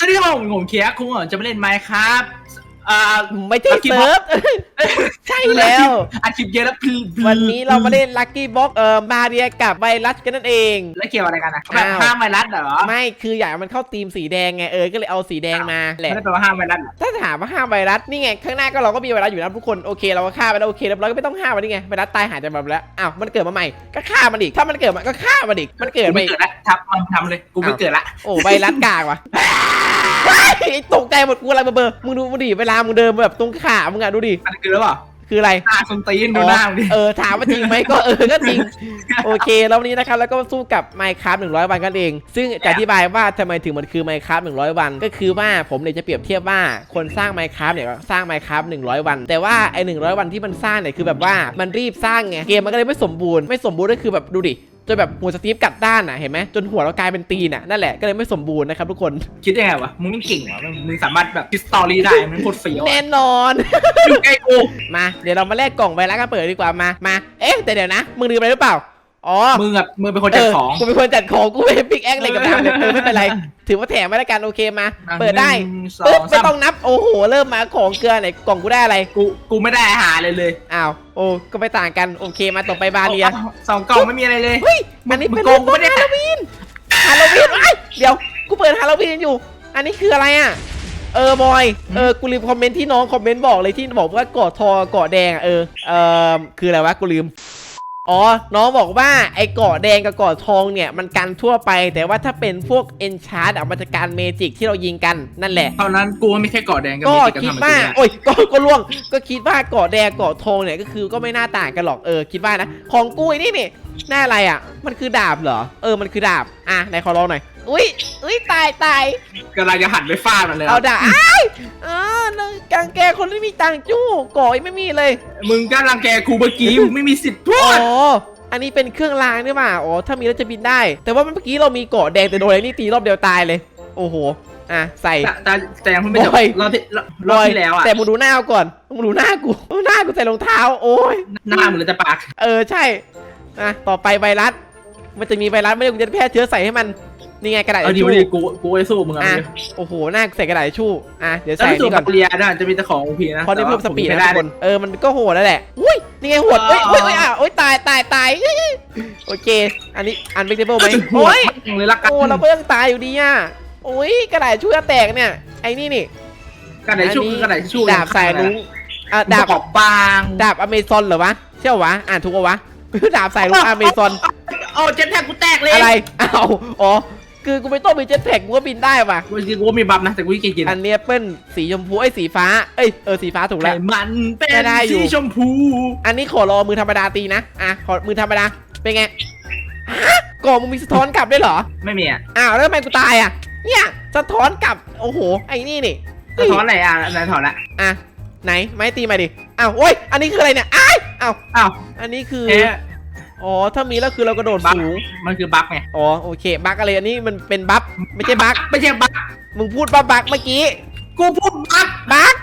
สวัสดีครับผมผมเคียร์คุณจะมาเล่นไมค์ครับอ่า ไม่ใช่ Lucky เซิร์ฟ ใช่แล้วอาคลิปเยอะแล้วพลือพลือวันนี้เรามาเล่นลั c กี้บ็อกเอ่อมาเรียกับไวรัสกันนั่นเอง แล้วเกี่ยวอะไรกันนะแบบอ้าวห้ามไวรัสเหรอ ไม่คืออยากให้มันเข้าทีมสีแดงไงเออ ก็เลยเอาสีแดงมาแหละไม่ได้แปลว่าห้ามไวรัสเหรอถ้าถามว่าห้ามไวรัสนี่ไงข้างหน้าก็เราก็มีไวรัสอยู่นะทุกคนโอเคเราก็ฆ่าไปแล้วโอเคเรียบร้อยก็ไม่ต้องฆ่ามันนี่ไงไวรัสตายหายจากแบบแล้วอ้าวมันเกิดมาใหม่ก็ฆ่ามันอีกถ้ามันเกิดมาก็ฆ่ามันอีกมันเกิดกูไปไม่เกิดละทำมันทำเลยกูไม่เกิดละโอ้ไวรัสกากว่ะ ว้ายตกใจหมดกูอะไรเบอร์เบอร์มึงดูมึงดิเวลามึงเดินแบบตรงขามึงอะดูดิมันเกิดหรือเปล่าคืออะไร หน้าสนตีนดูหน้ามึงดิ เออถามว่าจริงไหมก็เออก็จริง โอเคแล้ววันนี้นะครับแล้วก็สู้กับ Minecraft 100 วันกันเอง ซึ่งจะอธิบายว่าทำไมถึงมันคือ Minecraft 100 วัน ก็คือว่าผมเนี่ยจะเปรียบเทียบว่าคนสร้าง Minecraft เนี่ยก็สร้าง Minecraft 100 วัน แต่ว่าไอ้100 วันที่มันสร้างเนี่ยคือแบบว่ามันรีบสร้างไงเกมมันก็เลยไม่สมบูรณ์ไม่สมบูรณ์ก็คือแบบดูดิ จนแบบหัวสตีฟกัดด้านน่ะเห็นไหมจนหัวเรากลายเป็นตีนน่ะนั่นแหละก็เลยไม่สมบูรณ์นะครับทุกคนคิดยังไงวะ มึงไม่เก่งเหรอมึงสามารถแบบคิดสตอรี่ได้ มึงโคตรเฟี้ยวแน่นอนอยู่ใกล้กูมา เดี๋ยวเรามาแลกกล่องไวรัสกันเปิดดีกว่ามามาเอ๊ะแต่เดี๋ยวนะ มึงลืมอะไรหรือเปล่า อ๋อมึงอะมึงเป็นคนจัดของเกูเป็นคนจัดของกูไม่ปิกแอคอะไรกับทำเลยเออไม่เป็นไร ถือว่าแถมไว้แล้วกันโอเคมาเปิดได้หนึ่งสอปึ๊บงไม่สามต้องนับโอ้โหเริ่มมาของเกลือไหนกล่องกูได้อะไรกูกูไม่ได้อาหารเลยเลยอ้าวโอ้ก็ไม่ต่างกันโอเคมาต่อไปบาเรีย อาสองกล่องไม่มีอะไรเลย เฮ้ยอันนี้เป็นมึงโกงกูไม่ได้ฮาโลวีนฮาโลวีนไอ้ยเดี๋ยว กูเปิดฮาโลวีนอยู่ อันนี้คืออะไรอะ เออบอย เออ กูลืมคอมเมนต์ที่น้องคอมเมนต์บอกเลยที่บอกว่าเกาะทอเกาะแดงอะเออ เออคืออะไรวะ กูลืม อ๋อ น้องบอกว่าไอ้เกาะแดงกับเกาะทองเนี่ยมันกันทั่วไป แต่ว่าถ้าเป็นพวกเอนชาร์ดอะมันจะการเมจิกที่เรายิงกันนั่นแหละ เท่านั้นกูว่าไม่แค่เกาะแดงก็มีกิจกรคิดรมว่าแบบนี้โอ้ยก็ก็ล่วงก็คิดว่าเกาะแดงเกาะทองเนี่ยก็คือก็ไม่น่าต่างกันหรอกเออคิดว่านะ ของกูไอ้นี่นี่หน้าอะไรอะ มันคือดาบเหรอ เออมันคือดาบ อะไหนขอลองหน่อย อุ้ยอุ้ยตายตายกำลังจะหันไปฟาดมันเลยเอาดาบอ้ายเออกางแกคนที่มีตังค์จู้เก่อยังไม่มีเลย มึงกำลังแกกูเมื่อกี้มึงไม่มีสิทธิ์พูอ๋ดออันนี้เป็นเครื่องรางนี่หว่าอ๋อ ถ้ามีแล้วจะบินได้ แต่ว่าเมื่อกี้เรามีเกาะแดงแต่โดนไอ้นี่ตีรอบเดียวตายเลย โอ้โห อะใส่ แต่แต่แต่ยังไม่จบบอย รอบที่รอบที่แล้วอะแต่มึงดูหน้าเอาก่อนมึงดูหน้ากู หน้ากูใส่รองเท้า โอ้ย หน้ามึงเลยจะปาก เออใช่ อะ ต่อไปไวรัส มันจะมีไวรัสไม่ได้กูจะแพร่เชื้อใส่ให้มัน นี่ไงกระดาษเอาทิชดีชู่มาดีกูกูไอ้สู้มึงอะอะโอ้โหหน้ากูใส่กระดาษทิชชู่อะเดี๋ยวแล้วใส่ที่สุดนี่ก่กัอบนเรียนะจะมีแต่ของโอพีนะเพราะได้เพิ่มสปีดแต่นะว่าทุกผคน เออ มันก็โหดแล้วแหละ อุ้ย นี่ไงโหดเฮ้ยเฮ้ยเฮ้ยอะโอ้ย ตาย ตาย ตายเฮ้ยเฮ้ยโอเค อันนี้ อันเบกเทเบิลไหมไม่โอ้โอ้ยยเลยละกันโอ้เราก็ยังตายอยู่ดีอะโอ้ย กระดาษช่วยแตกเนี่ย ไอ้นี่นี่กระดาษชู่คือกระดาษชู่ดาบสายลุงอะดาดาบบอบบางดาบอเมซอนเหรอวะใช่เหรอวะ อ่านถูกปะวะ ดาบสายลุงอเมซอนโอ้เจ็ตแท็กกูแตกเลยอะไร อ้าว อ๋อ คือกูไม่ต้องมีเจ็ตแพ็กกูก็บินได้ว่ะกูจริงกูมีบัฟนะแต่กูขี้เกียจกินอันเนี้ยเป็นสีชมพูไอ้ยสีฟ้าเอ้ยเออสีฟ้าถูกไข่แล้วมันเป็นได้อยู่ สีชมพูอันนี้ขอรอมือธรรมดาตีนะอะขอมือธรรมดาเป็นไงฮะก่อนมึงมีสะท้อนกลับด้วยเหรอไม่มีอะอ้าวแล้วทำไมกูตายอะเนี่ยสะท้อนกลับโอ้โหไอ้นี่นี่สะท้อนอะไรอะอะไรถอนละอะไหนไม้ตีมาดิอ้าวโอ้ยอันนี้คืออะไรเนี่ยอ้ายอ้าวอ้าวอันนี้คือ เอ๊ะ อ๋อ ถ้ามีแล้วคือเรากระโดดบั๊กสูง มันคือบั๊กไงอ๋อ โอเค บั๊กอะไรอันนี้มันเป็นบัฟไม่ใช่บั๊กไม่ใช่บั๊กมึงพูดว่าบั๊กเมื่อกี้ กูพูดบั๊กบั๊ก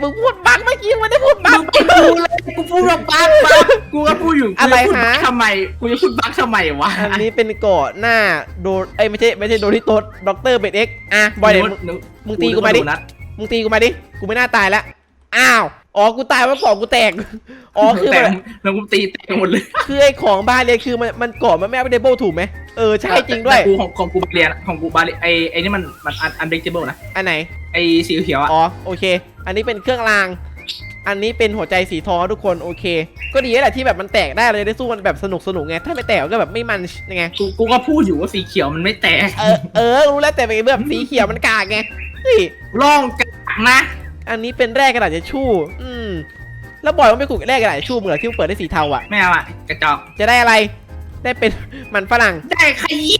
มึงพูดบั๊กเมื่อกี้มึงไม่ได้พูดบั๊มึก งไปดูเลยกูพูดว่าบั๊กบั๊กกูก็พูดอยู่อะไรกูจพูดฮะ บั๊กทำไมกูจะพูดบั๊กทำไมวะอันนี้เป็นเกาะหน้าโดเอ้ยไม่ใช่ไม่ใช่โดริโตสด็อกเตอร์เบดเอ็กอะบอยเดี๋ยวมึงหนูมึงตีกูมาดิ นัดมึงตีกูมาดิ กูไม่น่าตายแล้วอ้าว อ๋อ กูตายเพราะเกาะกูแตก อ๋อ คือแต่มันแล้วกูตีแตกหมดเลยคือไอ้ของบ้านเลยคือมันมันเกาะมันไม่เอาไปเดเบิลถูกไหมเออ ใช่จริงด้วย แต่กูของของกูบาเรียนของกูบาเรียไอไอนี่มันมันอันเบรกเจเบิลนะอันไหน ไอสีเขียวอะอ๋อ โอเค อันนี้เป็นเครื่องราง อันนี้เป็นหัวใจสีทองทุกคน โอเค ก็ดีแหละที่แบบมันแตกได้เลยได้สู้มันแบบสนุกสนุกไง ถ้าไม่แตกก็แบบไม่มันยังไง กูกูก็พูดอยู่ว่าสีเขียวมันไม่แตกเออ เออ รู้แล้วแต่เป็นแบบสีเขียวมันกากไงเฮ้ย ล่องกากนะ อันนี้เป็นแร่กระดาษทิชชู่อืม แล้วบอยมันไปขุดแร่กระดาษทิชชู่เหมือนที่มันเปิดได้สีเทาอะ ไม่เอาอะกระจอกจะได้อะไร ได้เป็น มันฝรั่ง ได้ขยี้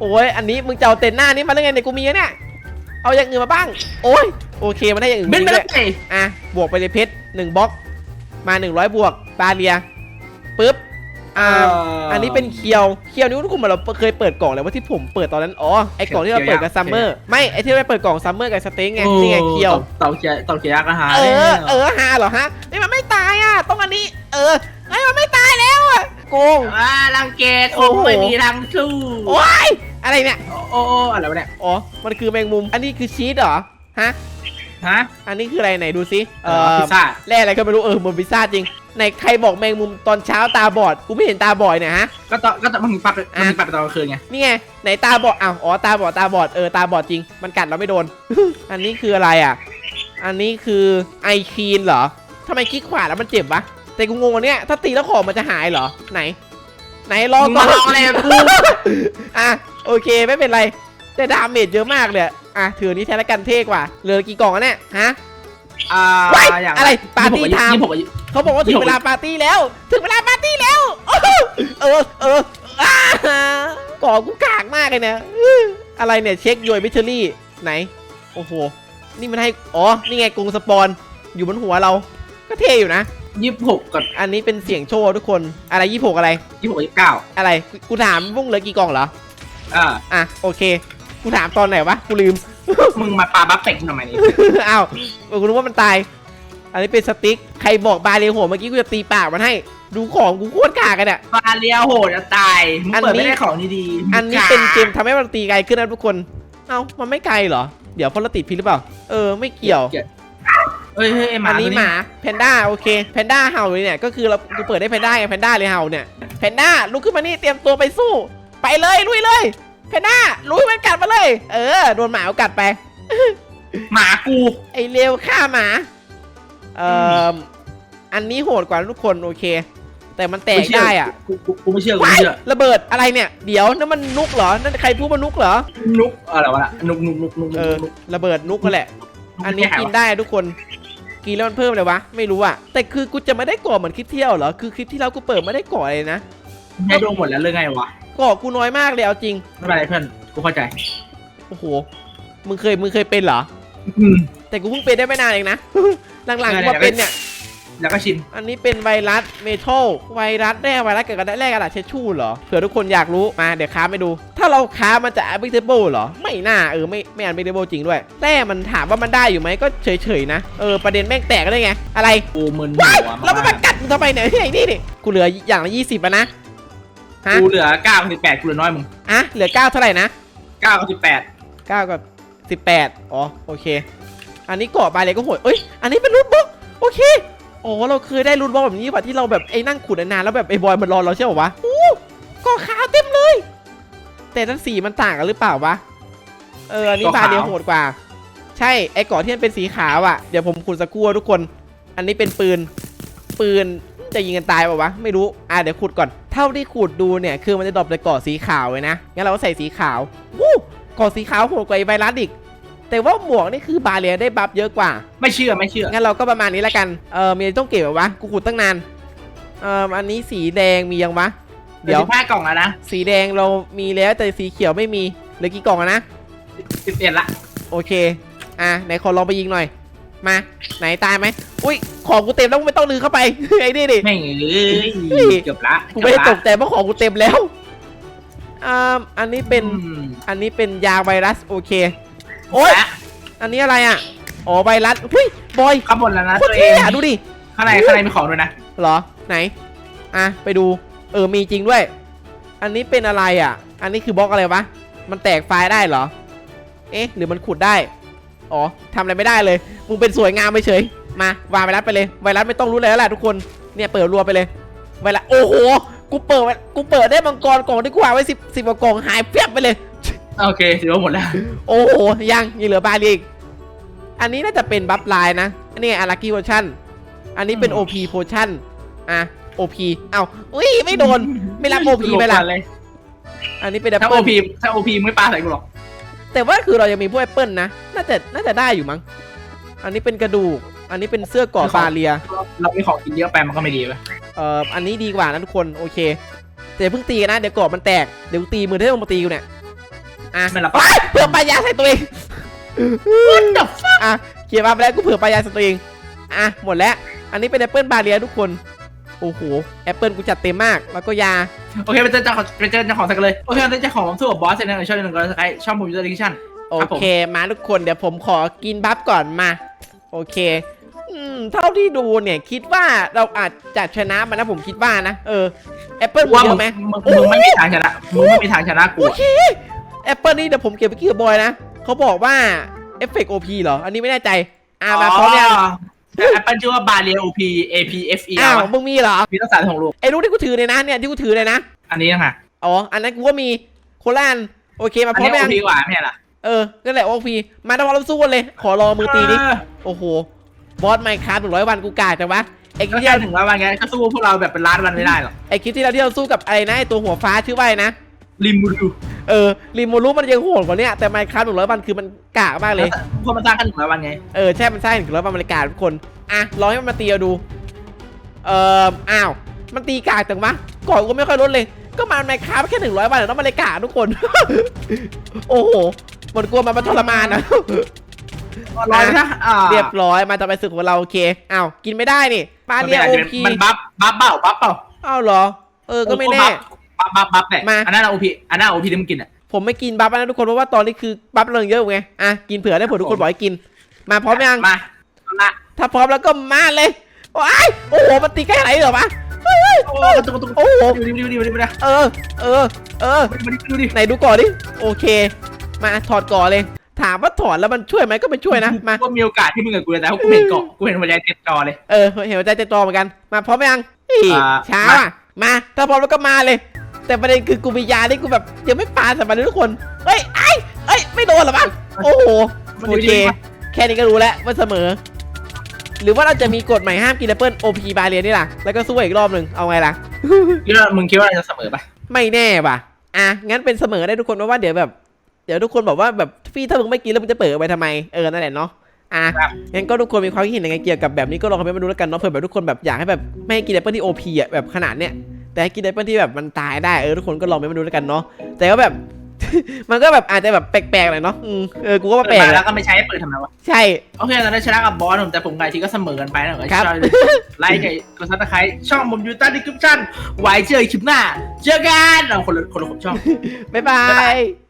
โอ้ยอันนี้มึงจะเอาเต็นหน้านี้มาได้ไงเนี่ยกูมีอะเนี่ย เอาอย่างอื่นมาบ้าง โอ้ยโอเคมันได้อย่างอื่นเป็นไปด้ได้วยไงอะบวกไปเลยเพชรหนึ่งบล็อก มาหนึ่งร้อยบวกบาเรีย ปึ๊บ อ่าอันนี้เป็นเคียวเคียวนี่ทุกคนเราเคยเปิดกล่องแล้วว่าที่ผมเปิดตอนนั้นอ๋อไอกล่องที่เราเปิดกับซัมเมอร์ไม่ไอที่เราเปิดกล่องซัมเมอร์กับสเต็งไงนี่ไงเคียว เต่าเขียวเต่าเขียวยักษ์อาหารเออ เออฮาเหรอฮะนี่มันไม่ตายอะต้องอันนี้ เออไอ้ยมันไม่ตายแล้วอะโกงอ่ารังเกตคโอ้งโหไม่มีทางสู้ โอ้ยอะไรเนี่ยโอ้อ้โอ้อะไรวะเนี่ย อ๋อมันคือแมงมุม อันนี้คือชีสเหรอฮะฮะอันนี้คืออะไรไหนดูซิเออพิซซ่า แร่อะไรก็ไม่รู้เออเหมือนพิซซ่าจริง ไหนใครบอกแมงมุมตอนเช้าตาบอดกูไม่เห็นตาบอดเนี่ยฮะ ก็ตอนก็ตอนมันปัดมันมีปัดไปตอนกลางคืนไงนี่ไงไหนตาบอดอ้าวอ๋อตาบอดตาบอดเออตาบอดจริง มันกัดเราไม่โดน อันนี้คืออะไรอะ อันนี้คือไอคีนเหรอทำไมคลิกขวาแล้วมันเจ็บวะแต่กูงงอันเนี้ยถ้าตีแล้วของมันจะหายเหรอไหน ไหนลองมึงก่อมานลองอะไรกับกูอะโอเคไม่เป็นไรแต่ดาเมจเยอะมากเลยอะถือนี้แทนละกันเท่กว่าเหลือกี่กล่องอะเนี่ยฮะ อ่าว้ายอย่างอะไรปาร์ตี้ไทม์ยี่สิบหกอายุ เขาบอกว่าถึงเวลาปาร์ตี้แล้ว ถึงเวลาปาร์ตี้แล้วโอ้โหเออเอออ่าก่อกูกากมากเลยเนี่ยอื้ออะไรเนี่ยเช็คยวยมิชลี่ไหน โอ้โห นี่มันให้ อ๋อ นี่ไงกรงสปอน อยู่บนหัวเรา ก็เท่อยู่นะ ยี่สิบหกกับอันนี้เป็นเสียงโชว์ทุกคน อะไรยี่หกอะไร ยี่สิบหกยี่สิบเก้าอะไร กูถามบุ้งเหลือกี่กล่องเหรอ อ่า อะ โอเค กูถามตอนไหนวะ กูลืม มึงมาปาบัฟเฟกทำไมนี่อ้าวเออกูรู้ว่ามันตาย อันนี้เป็นสติ๊ก ใครบอกบาเรียหัวเมื่อกี้กูจะตีปากมันให้ ดูของกูโคตรกากันอะปาเลียโหดจะตายมึงอันเปิดนี้ไม่ได้ของดีๆอันนี้เป็นเกมทำให้มันตีไกลขึ้นนะทุกคน เอ้า มันไม่ไกลเหรอ เดี๋ยวเพราะเราติดพิษหรือเปล่า เออ ไม่เกี่ยวเอ้ยเฮ้ยไอ้หมาอันนี้ตัวหมาแพนด้าโอเคแพนด้าเห่าเลยเนี่ยก็คือเรากูเปิดได้แพนด้าไงแพนด้าเลยเห่าเนี่ยแพนด้าลุกขึ้นมานี่เตรียมตัวไปสู้ ไปเลยลุยเลย แพนด้าลุยมันกัดมาเลย เออโดนหมาเอากัดไป หมากู ไอเลวฆ่าหมาเอ่ออันนี้โหดกว่าทุกคนโอเค แต่มันแตกได้อะกูกูกูไม่เชื่อกูว้าไม่ยเชื่อระเบิดอะไรเนี่ยเดี๋ยวนั่นมันนุกเหรอนั่นใครพูดว่านุกเหรอนุกอะไรวะน่ะนุกนุกนุกนุกเออนุกระเบิดนุกนั่นแหละ อันนี้กินได้ทุกคนกินแล้วมันเพิ่มเลยวะไม่รู้อะแต่คือกูจะไม่ได้ก่อเหมือนคลิปเที่ยวเหรอคือคลิปที่แล้วกูเปิดไม่ได้ก่อเลยนะให้ดวงหมดแล้วเรื่องไงวะ ก่อกูน้อยมากเลยเอาจริง ไม่เป็นไรเพื่อนกูเข้าใจโอ้โห มึงเคยมึงเคยเป็นเหรอ อืม แต่กูเพิ่งเป็นได้ไม่นานเองนะ หลังๆกูได้มาได้เป็นเนี่ย แล้วก็ชิมอันนี้เป็นไวรัสเมทัลไวรัสแร่ไวรัสเกิดกันได้แร่กระดาษเชดชู่เหรอเผื่อทุกคนอยากรู้มาเดี๋ยวค้าไปดู ถ้าเราค้ามันจะ unbeatable เหรอ ไม่น่าเออไม่ไม่ unbeatable จริงด้วยแร่มันถามว่ามันได้อยู่ไหมก็เฉยๆนะ เออประเด็นแม่งแตกได้ไง อะไรกูมึนว้ายหัวแล้วมันมามากัดมึงทำไมเนี่ยไอ้นี่นี่กูเหลืออย่างละยี่สิบอะนะ ฮะกูเหลือเก้ากับสิบแปดกูเหลือน้อยมึงอะเหลือเก้าเท่าไหร่นะเก้ากับสิบแปดเก้ากับสิบแปดอ๋อโอเค อันนี้เกาะไปเลยก็โหดเอ้ยอันนี้เป็นรูทบล็อกโอเคโอ้เราเคยได้รูทบล็อกแบบนี้ป่ะที่เราแบบไอ้นั่งขุดนานๆแล้วแบบไอ้บอยมันรอเราใช่ป่าวะอู้เกาะขาวเต็มเลย แต่ทั้งสีมันต่างกันหรือเปล่าวะเอออันนี้บาเดียวโหดกว่า ใช่ไอ้เกาะที่มันเป็นสีขาวอะเดี๋ยวผมขุดสกครัวทุกคน อันนี้เป็นปืนปืน จะยิงกันตายเปล่าวะไม่รู้อะเดี๋ยวขุดก่อน เท่าที่ขุดดูเนี่ยคือมันจะดรอปแต่เกาะสีขาวเลยนะงั้นเราก็ใส่สีขาววู้เกาะสีขาวโหดกว่าไอ้ไวรัสอีกแต่ว่าหมวกนี่คือบาเรียได้บัฟเยอะกว่า ไม่เชื่อไม่เชื่องั้นเราก็ประมาณนี้แล้วกันเออมีอะไรต้องเก็บแบบวะกูขุดตั้งนานเอออันนี้สีแดงมียังวะเดี๋เดี๋ยยววสิบห้ากล่องแล้วนะสีแดงเรามีแล้วแต่สีเขียวไม่มีเหลือกี่กล่องอะนะสิบเอ็ดละโอเค อะไหนขอลองไปยิงหน่อย มา ไหนตายไหมอุ้ย ของกูเต็มแล้วกูไม่ต้องลือเข้าไป ไอ้นี่ดิ แม่งเอ้ยเฮ้ย เกือบละกูไม่ได้ตกแต่เพราะของกูเต็มแล้วอ่าอันนี้เป็นอืมอันนี้เป็นยาไวรัสโอเค โอ๊ยและอันนี้อะไรอะ อ๋อไวรัสเฮ้ย บอยข้างบนแล้วนะโคตัตรวเอเท่งอะดูดิ ข้างในข้างในมีของด้วยนะเหรอ ไหน อะ ไปดู เออ มีจริงด้วย อันนี้เป็นอะไรอะ อันนี้คือบล็อกอะไรวะ มันแตกไฟล์ได้เหรอ เอ๊ะ หรือมันขุดได้ อ๋อทำอะไรไม่ได้เลย มึงเป็นสวยงามไปเฉย มาวางไวรัสไปเลยไวรัสไม่ต้องรู้เลยแล้วแหละทุกคนเนี่ยเปิดรัวไปเลยไวรัสโอ้โหกูเปิดไว้กูเปิดได้มังกรกล่องที่กูวางไว้สิบสิบกว่ากล่องหายเพียบไปเลย โอเคถือว่าหมดแล้ว โอ้โหยังยังเหลือบาลีอีกอันนี้น่าจะเป็นบัฟไลน์นะอันนี้อารักี้โพชั่นอันนี้เป็นอืม OP โพชั่นอะ OP เอ้าอุ้ยไม่โดนไม่รับ OP ไปละเลยอันนี้เป็นแอปถ้าเปิโอลพีถ้าโอพีไม่ปาใส่กูหรอกแต่ว่าคือเรายังมีพวกแอปเปิลนะน่าจะน่าจะได้อยู่มั้งอันนี้เป็นกระดูก อันนี้เป็นเสื้อเกราะบาเลีย เราไม่ของกินเยอะไปมันก็ไม่ดีไปเอ่ออันนี้ดีกว่านะทุกคนโอเค แต่อย่าเพิ่งตีกันนะเดี๋ยวเกราะมันแตกเดี๋ยวกูตีมือที่ลงมาตีกูเนี่ยอะไม่รับว้ายเผื่อปลายาใส่ตัวเองอะเขียนมาไปแล้วกูเผื่อปลายาใส่ตัวเองอะหมดแล้ว อันนี้เป็นแอปเปิลบาเลียทุกคนโอ้โหแอปเปิลกูจัดเต็มมากแล้วก็ยาโอเคไปเจอเจ้าของไปเจอเจ้าของสักกันเลยโอเคเจ้าของผมสู้กับบอสเซนในช่องหนึ่งก็ใช้ช่องผมยูเซอร์ดิชั่นโอครับผมเคมาทุกคนเดี๋ยวผมขอกินบัฟก่อนมา โอเคอื มเท่าที่ดูเนี่ยคิดว่าเราอาจจะชนะมันนะผมคิดว่านะ เออแอปเปิลว่าเยมึงอะไหมมึงมึงไม่มีทางชนะมึงไม่มีทางชนะกูโอเคแอปเปิลนี่เดี๋ยวผมเก็บไปกี่กับบอยนะเขาบอกว่าเอฟเฟกต์โอพีเหรอ อันนี้ไม่แน่ใจ อ่ามาพร้อมยังแอปเปิลชื่อว่าบาเรีย OP APFE อ้าวมึงมีเหรอ มีตั้งสามของลูกไอ้ลูกที่กูถือเลยนะเนี่ยที่กูถือเลยนะ อันนี้นะคะอ๋อ อันนั้นกูก็มีโคลานโอเคมาอันพร้อนี้มยัง OP กว่าไม่ใช่เหรอเออนั่นแหละโอพีมาต้องเราสู้กันเลย ขอรอมือตีดิเออโอ้โห บอสไมค์คราฟหนึ่งร้อยวันกูกาจังวะไอ้คลิก็ปที่แค่เราถึงร้อยวันไงก็สู้พวกเราแบบเป็นล้านวันไม่ได้หรอกไอ้คลิปที่เราที่เราสู้กับอะไรนะไอ้ตัวหัวฟ้าชื่อว่าอะไรนะริมบูดูเออรีโมรูมันยังโหดกว่าเนี้ยแต่ไมค์คราฟหนึ่งร้อยวันคือมันกากมากเลย พวกมันสร้างกันถึงร้อยวันไงเออใช่มันใช่ถึงร้อยวันบริการทุกคนอะลองให้มันมาตีเอาดู เอออ้าวมันตีกากจังวะก่อนก็ไม่ค่อยลดเลย ก็มาไมค์คราฟแค่หนึ่งร้อยวันแต่ต้องบริการทุกคน โอ้โหมันกลัวมันมาทรมานนะ ร้อยนะอ่าเรียบร้อยมาจะไปศึกของเราโอเคอ้าวกินไม่ได้นี่ปลามันเรียอาจโอจะเป็นพีมันบัฟบัฟเปล่าบัฟเปล่าอ้าวเหรอ เออก็ไม่แน่บัฟบัฟบัฟแหละมาอันนั้นโอพีอันนั้นโอพีที่มึงกินอะผมไม่กินบัฟนะทุกคนเพราะว่าตอนนี้คือบัฟเรื่องเยอะไงอะกินเผื่อได้ผลทุกคนบอกให้กิน มาพร้อมยังมาเอาละถ้าพร้อมแล้วก็มาเลยโอ้ยโอ้โหมันตีใกล้ไหนเหรอวะเฮ้ยเฮ้ยโอ้เฮ้ยตุ๊กตุ๊กโอ้โหดูดิดูดิดูดิดูดิเออเออเออดูดิดูดิไหนดูก่อนดิโอเค มาถอดก่อนเลย ถามว่าถอดแล้วมันช่วยไหมก็ไม่ช่วยนะมาก็มีโอกาสที่มึงกับกูแต่ว่ากูเห็นเกาะกูเห็นหัวใจเต็มจอเลยเออเห็นหัวใจเต้นตอเหมือนกันมาพร้อมยังอีอ่าช้าอะมาถ้าพร้อมแล้วก็มาเลย แต่ประเด็นคือกูมียาที่กูแบบยังไม่ปาใส่มาเลยทุกคนเฮ้ยไอ้เอ้ยไม่โดนเหรอมั้งโอ้โหโอเคแค่นี้ก็รู้แล้วว่าเสมอ หรือว่าเราจะมีกฎใหม่ห้ามกินแอปเปิลโอพีบาเรียนี่ล่ะแล้วก็สู้อีกรอบหนึ่งเอาไงล่ะคิดว่ามึงคิดว่าเราจะเสมอปะไม่แน่ว่ะอะงั้นเป็นเสมอได้ทุกคนเพราะว่าเดี๋ยวแบบเดี๋ยวทุกคนบอกว่าแบบ พี่ถ้ามึงไม่กินแล้วมึงจะเปิดไปทำไมเออนั่นแหละเนาะอะงั้นก็ทุกคนมีความคิดเห็นยังไงเกี่ยวกับแบบนี้ก็ลองคอมเมนต์มาดูแล้วกันเนาะเผื่อแบบทุกคนแบบอยากให้แบบไม่ให้กินแอปเปิลที่โอพีอะแบบขนาดเนี้ยแต่ให้กินแอปเปิลที่แบบมันตายได้เออทุกคนก็ลองคอมเมนต์มาดูแล้วกันเนาะแต่ก็แบบ มันก็แบบอาจจะแบบแปลกๆหน่อยเนาะอืมเออกูก็ว่าแปลกเปิดมาแหแล้ละวก็ไม่ใช้ให้เปิดทำไมวะ ใช่ โอเคตอนนี้ชนะกับบอสผมแต่ผมกับไอทีก็เสมอกันไปนะครับชอบไลค์กับกดซับสไครต์ช่องผมอยู่ใต้ดีคริปชั่นไว้เจอคลิปหน้เจอกันเอาคนละคนละผมช่อง บ๊ายบาบ๊ายบาย ย